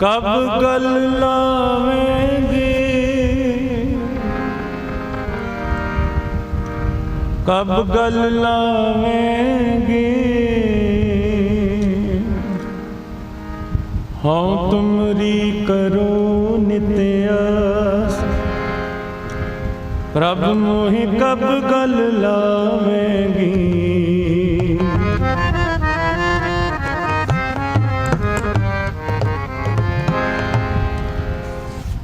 ਕਬ ਗਲ ਲਾਵੇਂਗੇ? ਕਬ ਗੱਲ ਲਾਵੇਂਗੇ? ਹਉ ਤੁਮਰੀ ਕਰੋ ਨਿਤਿਆਸ ਪ੍ਰਭ ਮੋਹਿ ਕਬ ਗਲ ਲਾਵੇਂਗੀ?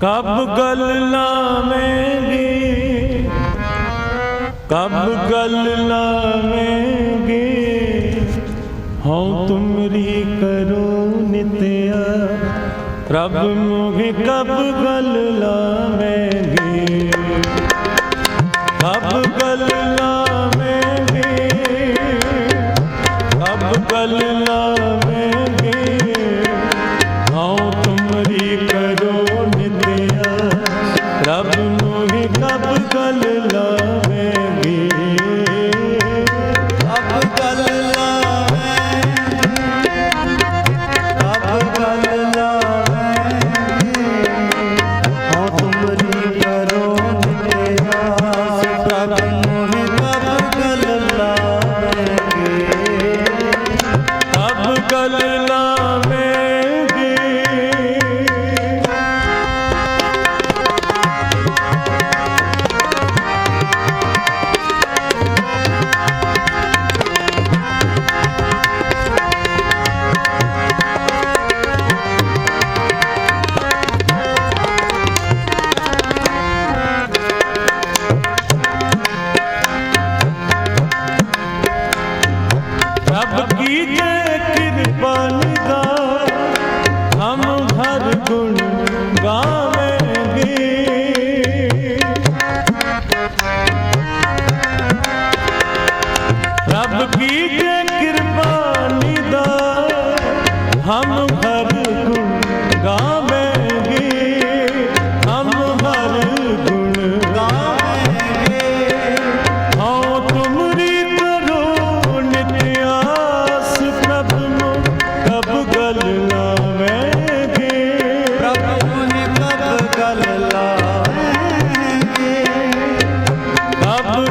ਕਬ ਗਲ ਲਾਵੇਂਗੀ? ਕਬ ਗਲ ਲਾਵੇਂਗੀ? ਹਉ ਤੁਮਰੀ ਕਰੋ ਨਿਤਿਆ। ਰੱਬ ਮੋਹਿ ਕਬ ਗਲ ਲਾਵੇਂਗੀ?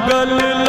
गल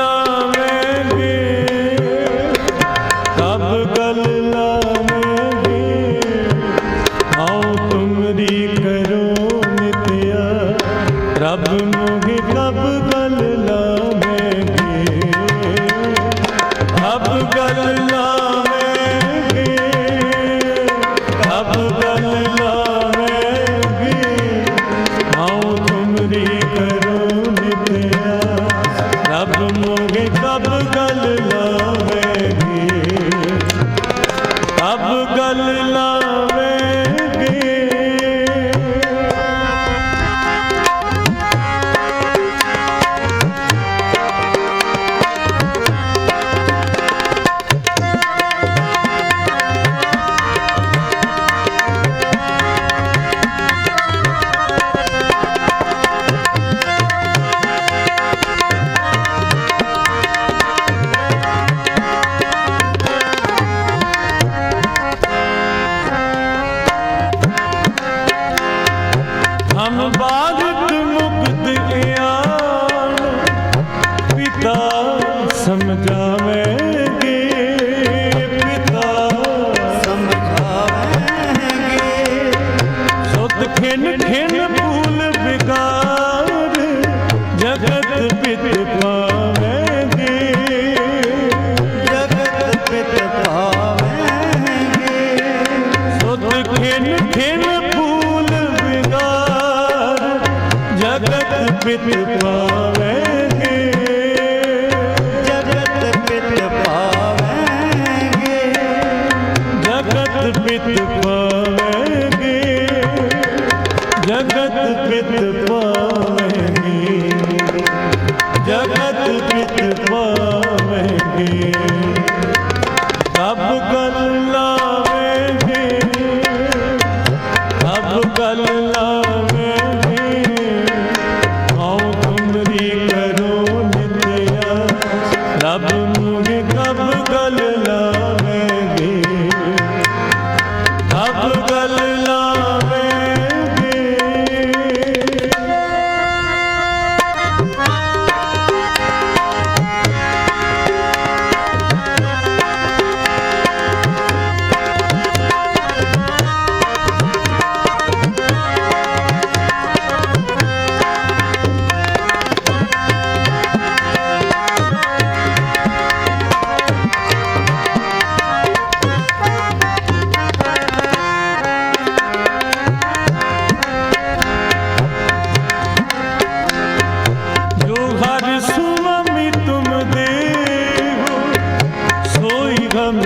मुखम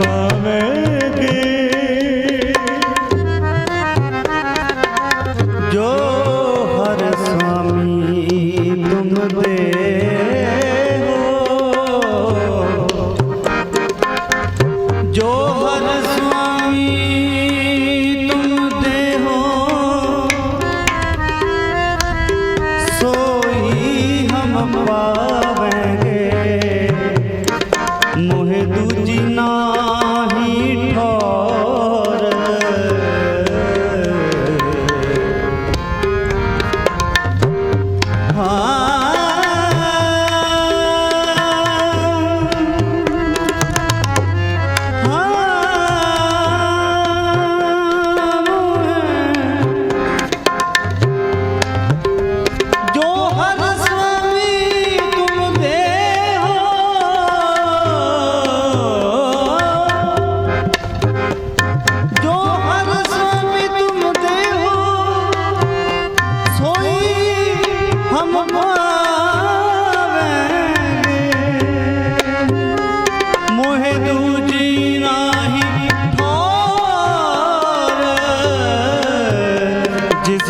पावे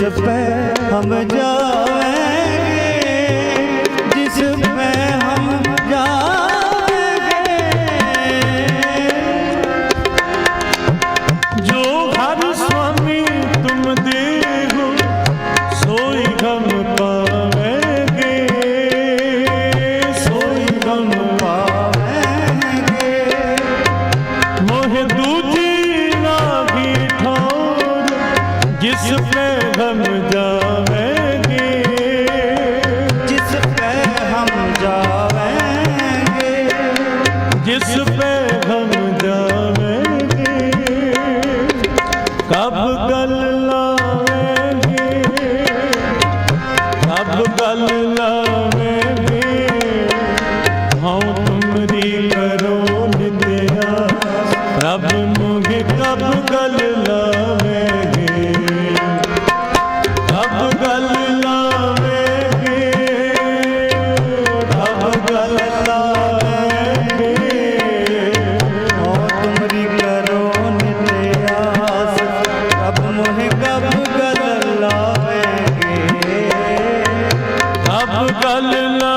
ጨፌ አመጃ ਗਲ ਲਾਵੇ ਮੇ ਹਉ ਤੁਮਰੀ ਕਰੋ ਨਿਤਿਆ ਰੱਬ ਮੋਹਿ ਕਬ ਗਲ ਲਾਵੇ ਰੱਬ ਗਲ ਲਾਵੇ ਰੱਬ ਗਲ ਲਾਵੇ ਹਉ ਤੁਮਰੀ ਕਰੋ ਨਿਤਿਆ ਰੱਬ ਮੋਹਿ ਕਬ गल ना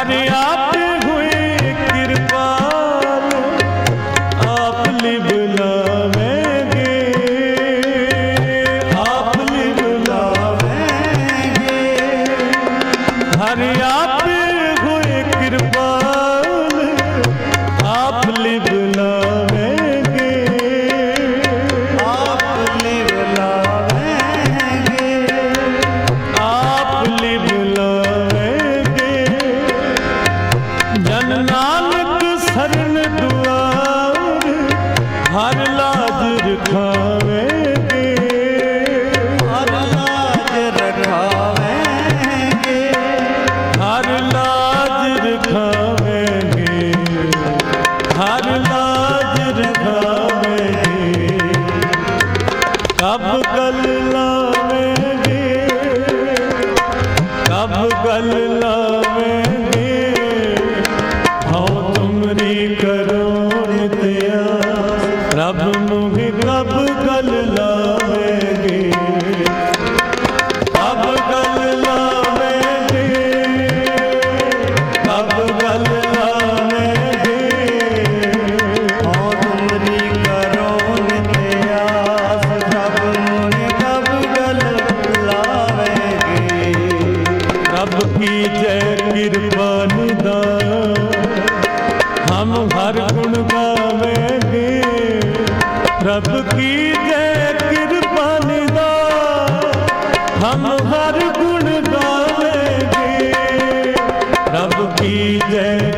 हरे आप ਕਬ ਗਲ ਲਾਵੇਂਗੇ ਕਬ ਗੱਲ ਰੱਬ